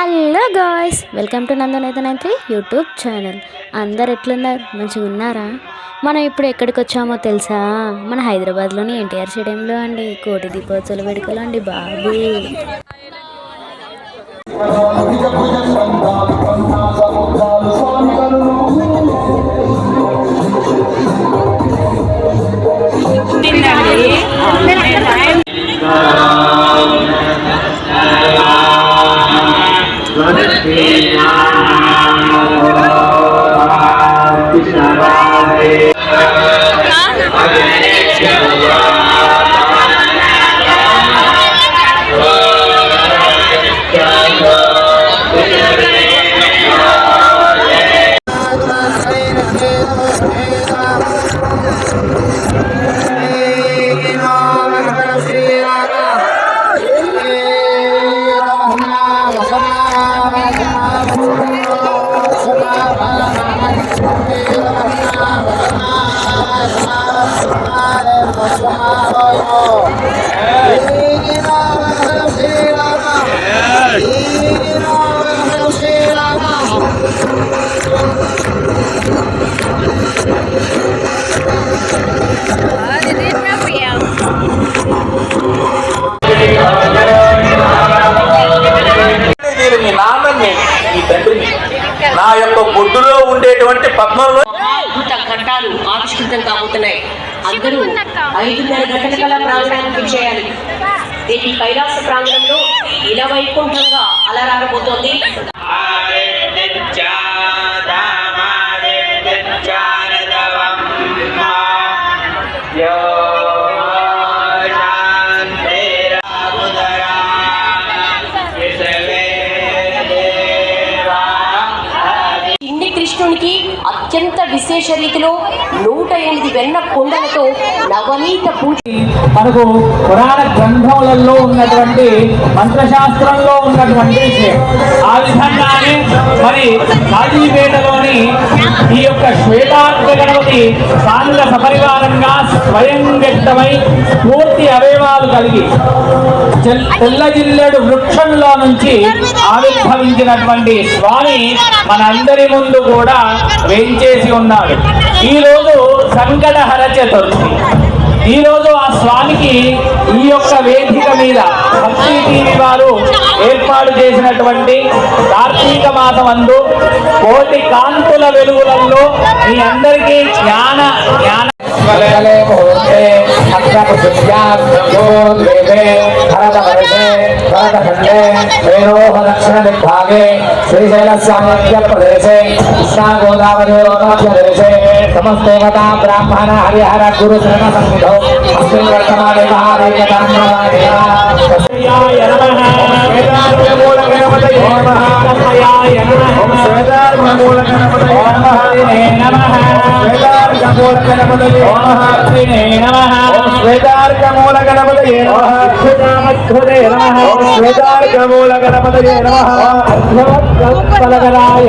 Hello guys welcome to నందనైతే three YouTube channel. అందరు ఎట్లున్నారు? మంచిగా ఉన్నారా? మనం ఇప్పుడు ఎక్కడికి వచ్చామో తెలుసా? మన హైదరాబాద్లోని ఎన్టీఆర్ స్టేడియంలో అండి కోటి దీపోత్సవ వేడుకలు అండి బాబు. నేను నా యొక్క బొడ్డులో ఉండేటువంటి పద్మంలో అద్భుత ఘట్టాలు ఆవిష్కృతం కాబోతున్నాయి. అందరూ ఐదున్నర గంటల కల్లా ప్రాంగణానికి చేయాలి దేవి కైలాస ప్రాంగణంలో ఇలా వైకుంఠంగా అలరారబోతోంది. కృష్ణునికి అత్యంత విశేష రీతిలో నూట ఎనిమిది వెన్న కొండలతో నవనీత పూజ మనకు పురాణ గ్రంథములలో ఉన్నటువంటి మంత్రశాస్త్రంలో ఉన్నటువంటి ఆ విధంగానే మరి కాజీపేటలోని ఈ యొక్క శ్వేతార్థ గణపతి సాంద్ర సపరివారంగా స్వయం వ్యక్తమై పూర్తి అవయవాలు కలిగి తెల్ల జిల్లెడు వృక్షంలో నుంచి ఆవిర్భవించినటువంటి స్వామి మనందరి ముందు కూడా వేంచేసి ఉన్నాడు. ఈ రోజు సంకటహర చతుర్థి. ఈ రోజు ఆ స్వామికి ఈ యొక్క వేదిక మీద భక్తి టీవీ వారు ఏర్పాటు చేసినటువంటి కార్తీక మాసమందు కోటి కాంతుల వెలుగులలో మీ అందరికీ జ్ఞాన జ్ఞాన मंगले मुहूर्ते अक्षपुष्प्याम देवे भरत भरते भरत खंडे वेरोह दक्षिण दिग्भागे श्रीशैल सामर्थ्य प्रदेशे कृष्णा गोदावरी प्रदेशे समस्तेवता ब्राह्मण हरिहर गुरु श्रम संविधौ अस्मिन् वर्तमाने महादेवताय नमः नमः नमः नमः శ్వేతార్కమూల గణపతయే నమః. అద్భుతామద్భుతే నమః. శ్వేతార్కమూల గణపతయే నమః. అద్భుతవత్పలగరాయ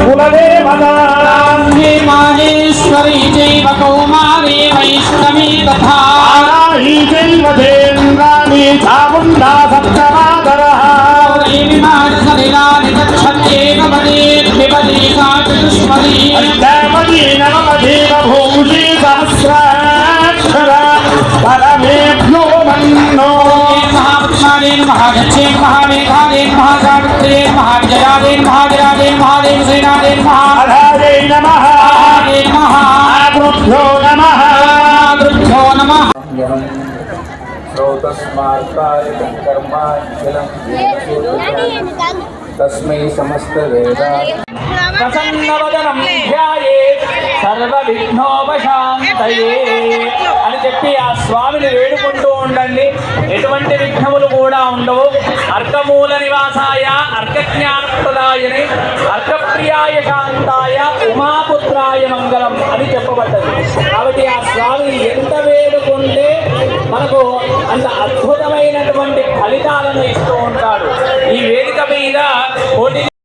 కులదేవతాంగి మాహేశ్వరీ చైవ కౌమారీ వైష్ణవీ తథా. ఆరాహి చైవ దేంద్రాణి చాముండా సప్తమాతరః శ్రీనివాస अष्टावती नवमदेव भूषि सहस्राक्षरा परमेभ्यो मन्नो महापुरुषाणे महागच्छे महामेघाले महासावित्रे महाविजयाले महाविराले महादेव सेनाले महाधारे नमः महागुरुभ्यो नमः गुरुभ्यो नमः श्रोतस्मार्ताय कर्माचलं తస్మై సమస్త అని చెప్పి ఆ స్వామిని వేడుకుంటూ ఉండండి. ఎటువంటి విఘ్నములు కూడా ఉండవు. అర్కమూల నివాసాయ అర్కజ్ఞానప్రదాయని అర్కప్రియాయ శాంతాయ ఉమాపుత్రాయ మంగళం అని చెప్పబడ్డది. కాబట్టి ఆ స్వామిని ఎంత వేడుకుంటే మనకు అంత అద్భుతమైనటువంటి ఫలితాలను ఇస్తూ ఉంటాడు. What?